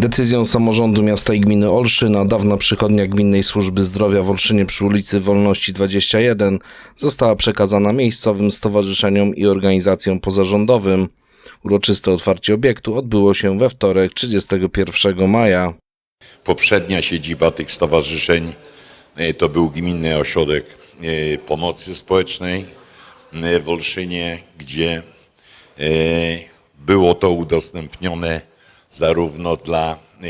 Decyzją samorządu miasta i gminy Olszyna dawna przychodnia Gminnej Służby Zdrowia w Olszynie przy ulicy Wolności 21 została przekazana miejscowym stowarzyszeniom i organizacjom pozarządowym. Uroczyste otwarcie obiektu odbyło się we wtorek 31 maja. Poprzednia siedziba tych stowarzyszeń e, to był Gminny Ośrodek e, Pomocy Społecznej e, w Olszynie, gdzie było to udostępnione zarówno dla e,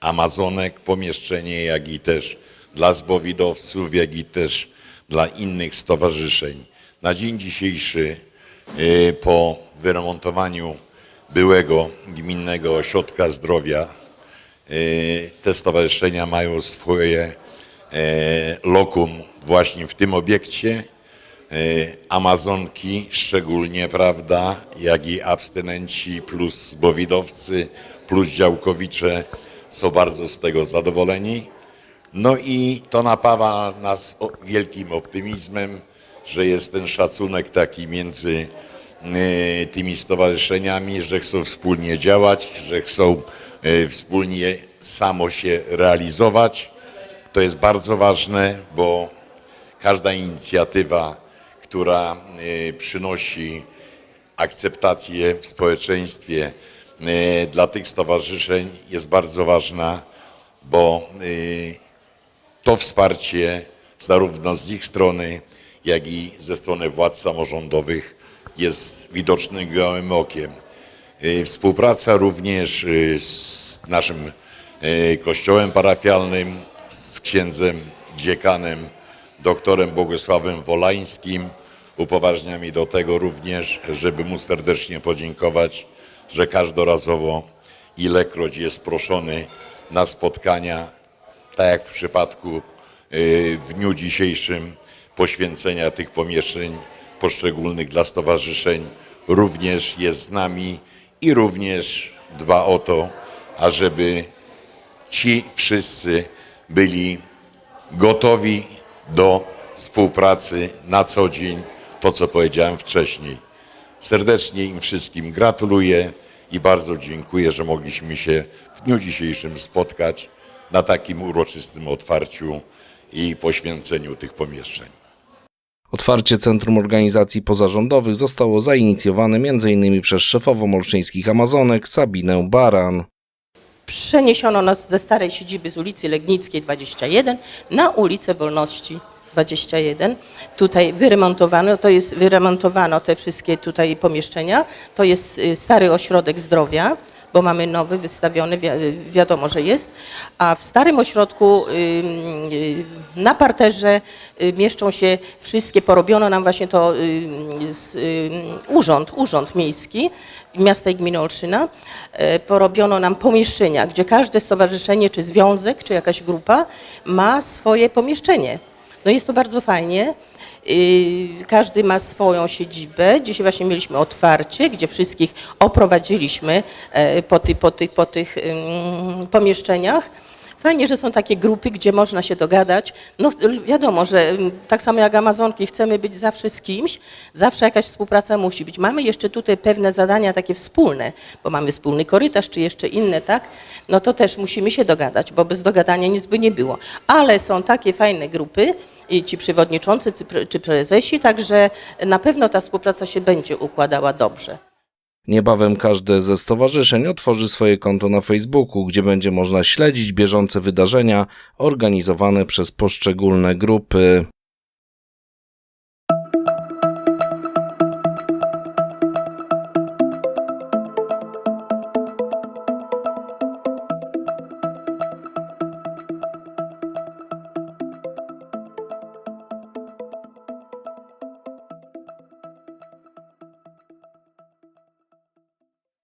Amazonek pomieszczenie, jak i też dla zbowidowców, jak i też dla innych stowarzyszeń. Na dzień dzisiejszy e, po wyremontowaniu byłego Gminnego Ośrodka Zdrowia E, te stowarzyszenia mają swoje lokum właśnie w tym obiekcie. E, Amazonki szczególnie, prawda, jak i abstynenci plus bowidowcy plus działkowicze są bardzo z tego zadowoleni. No i to napawa nas wielkim optymizmem, że jest ten szacunek taki między e, tymi stowarzyszeniami, że chcą wspólnie działać, że chcą e, wspólnie samo się realizować. To jest bardzo ważne, bo każda inicjatywa, która e, przynosi akceptację w społeczeństwie e, dla tych stowarzyszeń jest bardzo ważna, bo e, to wsparcie zarówno z ich strony, jak i ze strony władz samorządowych jest widoczny gołym okiem. Współpraca również z naszym kościołem parafialnym, z księdzem dziekanem, doktorem Bogusławem Wolańskim upoważnia mnie do tego również, żeby mu serdecznie podziękować, że każdorazowo ilekroć jest proszony na spotkania tak jak w przypadku y, w dniu dzisiejszym poświęcenia tych pomieszczeń poszczególnych dla stowarzyszeń, również jest z nami i również dba o to, ażeby ci wszyscy byli gotowi do współpracy na co dzień, to co powiedziałem wcześniej. Serdecznie im wszystkim gratuluję i bardzo dziękuję, że mogliśmy się w dniu dzisiejszym spotkać na takim uroczystym otwarciu i poświęceniu tych pomieszczeń. Otwarcie Centrum Organizacji Pozarządowych zostało zainicjowane m.in. przez szefową olszyńskich Amazonek Sabinę Baran. Przeniesiono nas ze starej siedziby z ulicy Legnickiej 21 na ulicę Wolności 21. Tutaj wyremontowano, to jest wyremontowano te wszystkie tutaj pomieszczenia. To jest y, stary ośrodek zdrowia, bo mamy nowy wystawiony, wi- wiadomo, że jest. A w starym ośrodku y, na parterze y, mieszczą się wszystkie, porobiono nam właśnie to urząd, urząd miejski miasta i gminy Olszyna. E, Porobiono nam pomieszczenia, gdzie każde stowarzyszenie, czy związek, czy jakaś grupa ma swoje pomieszczenie. No jest to bardzo fajnie. Yy, Każdy ma swoją siedzibę. Dzisiaj właśnie mieliśmy otwarcie, gdzie wszystkich oprowadziliśmy e, po, ty, po tych, po tych pomieszczeniach. Fajnie, że są takie grupy, gdzie można się dogadać. No wiadomo, że ym, tak samo jak Amazonki chcemy być zawsze z kimś, zawsze jakaś współpraca musi być. Mamy jeszcze tutaj pewne zadania takie wspólne, bo mamy wspólny korytarz, czy jeszcze inne, tak? No to też musimy się dogadać, bo bez dogadania nic by nie było. Ale są takie fajne grupy, i ci przewodniczący czy prezesi, także na pewno ta współpraca się będzie układała dobrze. Niebawem każde ze stowarzyszeń otworzy swoje konto na Facebooku, gdzie będzie można śledzić bieżące wydarzenia organizowane przez poszczególne grupy.